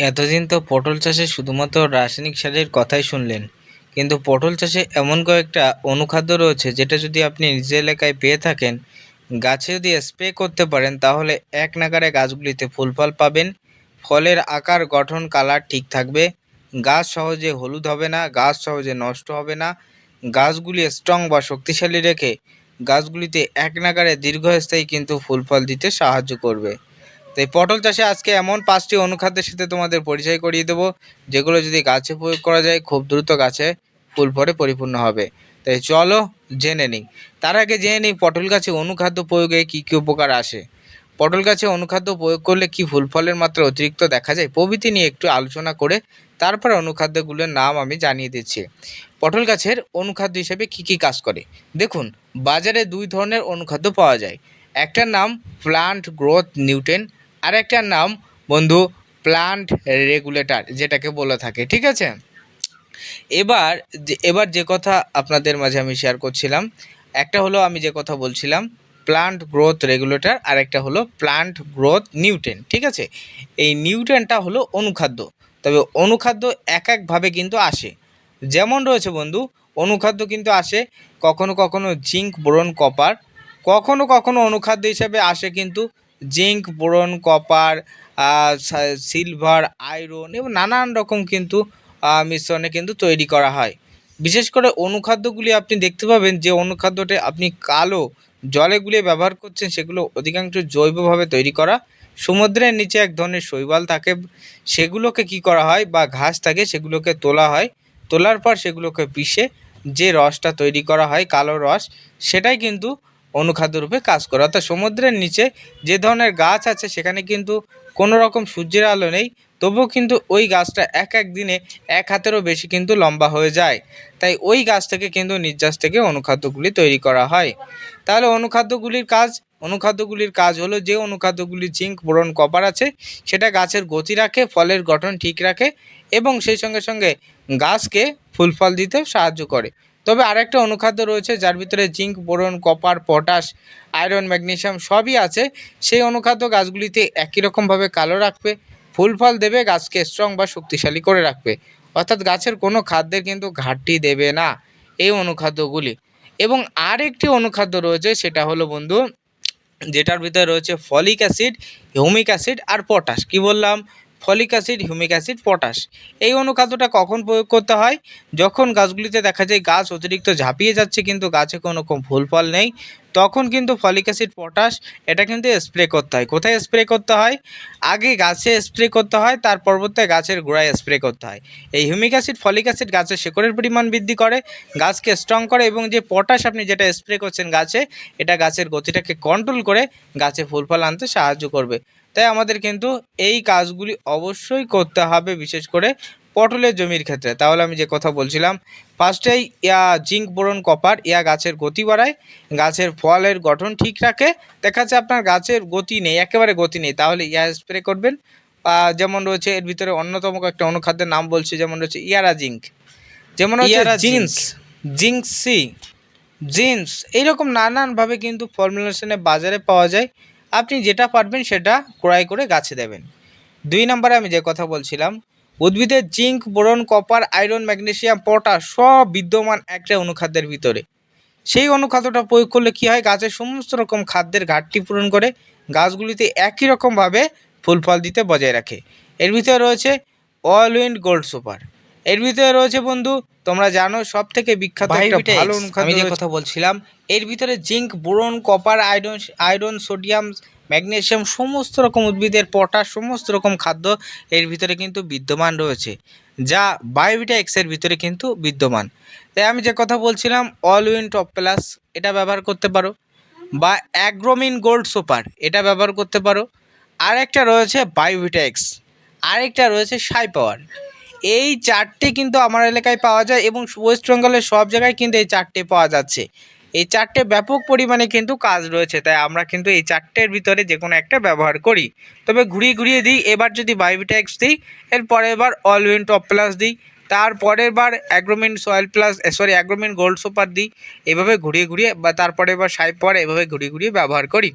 এতদিন তো পটল চাষে শুধুমাত্র রাসায়নিক সারের কথাই শুনলেন। কিন্তু পটল চাষে এমন কয়েকটা অনুখাদ্য রয়েছে, যেটা যদি আপনি নিজ এলাকায় পেয়ে থাকেন, গাছে যদি স্প্রে করতে পারেন, তাহলে এক নাগারে গাছগুলিতে ফুল ফল পাবেন। ফলের আকার, গঠন, কালার ঠিক থাকবে। গাছ সহজে হলুদ হবে না, গাছ সহজে নষ্ট হবে না। গাছগুলি স্ট্রং বা শক্তিশালী রেখে গাছগুলিতে এক নাগারে দীর্ঘস্থায়ী কিন্তু ফুল ফল দিতে সাহায্য করবে। তাই পটল চাষে আজকে এমন পাঁচটি অনুখাদ্যের সাথে তোমাদের পরিচয় করিয়ে দেবো, যেগুলো যদি গাছে প্রয়োগ করা যায়, খুব দ্রুত গাছে ফুল ফলে পরিপূর্ণ হবে। তাই চলো জেনে নিই। তার আগে জেনে নিই পটল গাছে অনুখাদ্য প্রয়োগে কী কী উপকার আসে। পটল গাছে অনুখাদ্য প্রয়োগ করলে কি ফুল ফলের মাত্রা অতিরিক্ত দেখা যায়, প্রভৃতি নিয়ে একটু আলোচনা করে তারপর অনুখাদ্যগুলোর নাম আমি জানিয়ে দিচ্ছি। পটল গাছের অনুখাদ্য হিসেবে কি কি কাজ করে? দেখুন, বাজারে দুই ধরনের অনুখাদ্য পাওয়া যায়। একটার নাম প্লান্ট গ্রোথ নিউট্রেন আর একটার নাম বন্ধু প্লান্ট রেগুলেটর যেটাকে বলে থাকে, ঠিক আছে? এবার এবার যে কথা আপনাদের মাঝে আমি শেয়ার করছিলাম, একটা হলো আমি যে কথা বলছিলাম প্লান্ট গ্রোথ রেগুলেটর আর একটা হলো প্লান্ট গ্রোথ নিউট্রেন ঠিক আছে? এই নিউট্রেনটা হলো অনুখাদ্য। তবে অনুখাদ্য এক একভাবে কিন্তু আসে। যেমন রয়েছে বন্ধু, অনুখাদ্য কিন্তু আসে কখনো কখনো জিঙ্ক বোরন কপার কখনো কখনো অনুখাদ্য হিসাবে আসে কিন্তু zinc, boron, copper silver, iron এবং নানান রকম কিন্তু মিশ্রণে কিন্তু তৈরি করা হয়। বিশেষ করে অনুখাদ্যগুলি আপনি দেখতে পাবেন যে অনুখাদ্যটি আপনি কালো জলে গুলিয়ে ব্যবহার করছেন, সেগুলো অধিকাংশ জৈবভাবে তৈরি করা। সমুদ্রের নিচে এক ধরনের শৈবাল থাকে, সেগুলোকে কি করা হয় বা ঘাস থাকে সেগুলোকে তোলা হয়। তোলার পর সেগুলোকে পিষে যে রসটা তৈরি করা হয়, কালো রস, সেটাই কিন্তু অনুখাদ্য রূপে কাজ করে। অর্থাৎ সমুদ্রের নিচে যে ধরনের গাছ আছে, সেখানে কিন্তু কোনো রকম সূর্যের আলো নেই। তবুও কিন্তু ওই গাছটা এক এক দিনে এক হাতেরও বেশি কিন্তু লম্বা হয়ে যায়। তাই ওই গাছ থেকে কিন্তু নির্যাস থেকে অনুখাদ্যগুলি তৈরি করা হয়। তাহলে অনুখাদ্যগুলির কাজ অনুখাদ্যগুলির কাজ হলো যে অনুখাদ্যগুলি জিঙ্ক, বোরন, কপার আছে, সেটা গাছের গতি রাখে, ফলের গঠন ঠিক রাখে এবং সেই সঙ্গে সঙ্গে গাছকে ফুল ফল দিতে সাহায্য করে। তবে আরেকটা অনুখাদ্য রয়েছে, যার ভিতরে zinc, boron, copper, potash, iron magnesium সবই আছে। সেই অনুখাদ্য গাছগুলিতে একই রকমভাবে কালো রাখবে, ফুল ফল দেবে, গাছকে স্ট্রং বা শক্তিশালী করে রাখবে। অর্থাৎ গাছের কোনো খাদ্যের কিন্তু ঘাটতি দেবে না এই অনুখাদ্যগুলি। এবং আরেকটি অনুখাদ্য রয়েছে, সেটা হলো বন্ধু, যেটার ভিতরে রয়েছে ফলিক অ্যাসিড, হিউমিক অ্যাসিড আর পটাশ। কি বললাম? Folic acid, humic acid, potash. এই অনুখাদ্যটা কখন প্রয়োগ করতে হয়? যখন গাছগুলিতে দেখা যায় গাছ অতিরিক্ত ঝাঁপিয়ে যাচ্ছে কিন্তু গাছে কোনো ফুল ফল নেই, তখন কিন্তু ফলিক অ্যাসিড, পটাশ, এটা কিন্তু স্প্রে করতে হয়। কোথায় স্প্রে করতে হয়? আগে গাছে স্প্রে করতে হয়, তার পরবর্তী গাছের গোড়ায় স্প্রে করতে হয়। এই হিউমিক অ্যাসিড, ফলিক অ্যাসিড গাছের শেকড়ের পরিমাণ বৃদ্ধি করে, গাছকে স্ট্রং করে এবং যে পটাশ আপনি যেটা স্প্রে করছেন গাছে, এটা গাছের গতিটাকে কন্ট্রোল করে গাছে ফুল ফল আনতে সাহায্য করবে। তাই আমাদের কিন্তু এই কাজগুলি অবশ্যই করতে হবে বিশেষ করে পটলের জমির ক্ষেত্রে। তাহলে আমি যে কথা বলছিলাম ফার্স্টেই ইয়া জিঙ্ক বোরন কপার ইয়া গাছের গতি বাড়ায় গাছের ফলের গঠন ঠিক রাখে। দেখা যাচ্ছে আপনার গাছের গতি নেই একেবারে গতি নেই তাহলে ইয়া স্প্রে করবেন। যেমন রয়েছে এর ভিতরে অন্যতম একটা অনুখাদ্যের নাম বলছি যেমন রয়েছে ইয়ারা জিঙ্ক। যেমন ইয়ারা জিন্স জিঙ্ক সি জিন্স এইরকম নানানভাবে কিন্তু ফর্মুলেশনে বাজারে পাওয়া যায়। আপনি যেটা পারবেন সেটা ক্রয় করে গাছে দেবেন। দুই নম্বরে আমি যে কথা বলছিলাম উদ্ভিদের zinc, boron, copper, iron magnesium potash সব বিদ্যমান একটা অনুখাদ্যের ভিতরে। সেই অনুখাদ্যটা প্রয়োগ করলে কী হয়? গাছের সমস্ত রকম খাদ্যের ঘাটতি পূরণ করে গাছগুলিতে একই রকমভাবে ফুল ফল দিতে বজায় রাখে। এর ভিতরে রয়েছে অয়েল উইন্ড গোল্ড সুপার। এর ভিতরে রয়েছে বন্ধু তোমরা জানো সব থেকে বিখ্যাত একটা ভালো অনুখাদ্য আমি যে কথা বলছিলাম এর ভিতরে zinc boron copper iron iron sodium magnesium সমস্ত রকম উদ্ভিদের পটাশ সমস্ত রকম খাদ্য এর ভিতরে কিন্তু বিদ্যমান রয়েছে যা বায়োভিটা এক্সের ভিতরে কিন্তু বিদ্যমান। তাই আমি যে কথা বলছিলাম অল উইন টপ প্লাস এটা ব্যবহার করতে পারো বা অ্যাগ্রোমিন গোল্ড সুপার এটা ব্যবহার করতে পারো। আরেকটা রয়েছে বায়োভিটা এক্স আরেকটা রয়েছে সাই পাওয়ার এই চারটে কিন্তু আমার এলাকায় পাওয়া যায় এবং ওয়েস্ট বেঙ্গলের সব জায়গায় কিন্তু এই চারটে পাওয়া যাচ্ছে। এই চারটে ব্যাপক পরিমাণে কিন্তু কাজ রয়েছে, তাই আমরা কিন্তু এই চারটের ভিতরে যে কোনো একটা ব্যবহার করি। তবে ঘুরিয়ে ঘুরিয়ে দিই, এবার যদি বায়োভিটেক্স দিই, এরপরে এবার অল উইন টপ প্লাস দিই তারপরের বার Agromin soil plus sorry Agromin gold super দিই, এভাবে ঘুরিয়ে ঘুরিয়ে বা তারপরে এবার সাইপ পরে এভাবে ঘুরিয়ে ঘুরিয়ে ব্যবহার করি।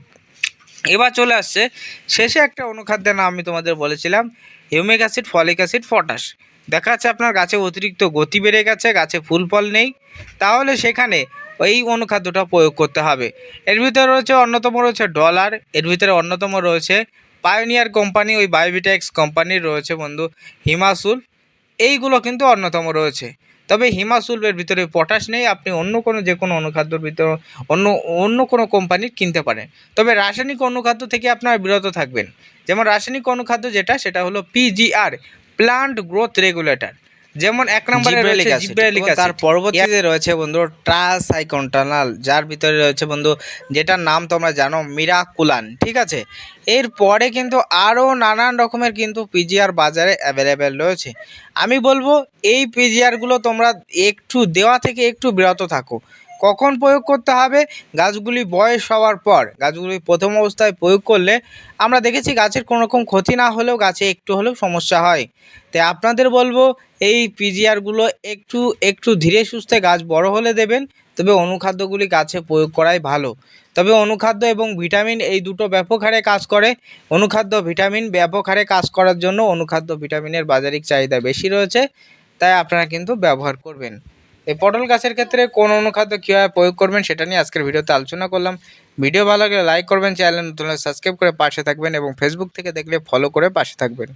এবার চলে আসছে, শেষে একটা অনুখাদ্যের নাম আমি তোমাদের বলেছিলাম humic acid folic acid potash দেখা যাচ্ছে আপনার গাছে অতিরিক্ত গতি বেড়ে গেছে, গাছে ফুল ফল নেই। তাহলে সেখানে এই অনুখাদ্যটা প্রয়োগ করতে হবে। এর ভিতরে রয়েছে অন্যতম রয়েছে ডলার, এর ভিতরে অন্যতম রয়েছে পায়োনিয়ার কোম্পানি ওই বায়োবিটেক্স কোম্পানির রয়েছে বন্ধু হিমাসুল এইগুলো কিন্তু অন্যতম রয়েছে। তবে হিমাসুলের ভিতরে পটাশ নেই, আপনি অন্য কোনো যে কোনো অনুখাদ্যর ভিতর অন্য অন্য কোনো কোম্পানির কিনতে পারেন। তবে রাসায়নিক অনুখাদ্য থেকে আপনারা বিরত থাকবেন। যেমন রাসায়নিক অনুখাদ্য যেটা, সেটা হলো পিজিআর প্লান্ট গ্রোথ রেগুলেটর যেমন এক নম্বরে রয়েছে তার পরবর্তীতে রয়েছে বন্ধু ট্রাসাইকন্টানাল যার ভিতরে রয়েছে বন্ধু যেটার নাম তোমরা জানো মিরাকুলান ঠিক আছে? এরপরে কিন্তু আরও নানান রকমের কিন্তু পিজিআর বাজারে অ্যাভেলেবেল রয়েছে। আমি বলব এই পিজিআরগুলো তোমরা একটু দেওয়া থেকে একটু বিরত থাকো। কখন প্রয়োগ করতে হবে? গাছগুলি বয়স হওয়ার পর। গাছগুলি প্রথম অবস্থায় প্রয়োগ করলে আমরা দেখেছি গাছের কোনো রকম ক্ষতি না হলেও গাছে একটু হলেও সমস্যা হয়। তাই আপনাদের বলব, এই পিজিআরগুলো একটু একটু ধীরে সুস্থে গাছ বড় হলে দেবেন। তবে অনুখাদ্যগুলি গাছে প্রয়োগ করাই ভালো। তবে অনুখাদ্য এবং ভিটামিন এই দুটো ব্যাপক হারে কাজ করে। অনুখাদ্য, ভিটামিন ব্যাপক হারে কাজ করার জন্য অনুখাদ্য, ভিটামিনের বাজারিক চাহিদা বেশি রয়েছে। তাই আপনারা কিন্তু ব্যবহার করবেন। এই পটল গাছের ক্ষেত্রে কোন অনুখাদ্য কীভাবে প্রয়োগ করবেন সেটা নিয়ে আজকের ভিডিওতে আলোচনা করলাম। ভিডিও ভালো লাগলে লাইক করবেন চ্যানেল নতুন সাবস্ক্রাইব করে পাশে থাকবেন এবং ফেসবুক থেকে দেখলে ফলো করে পাশে থাকবেন।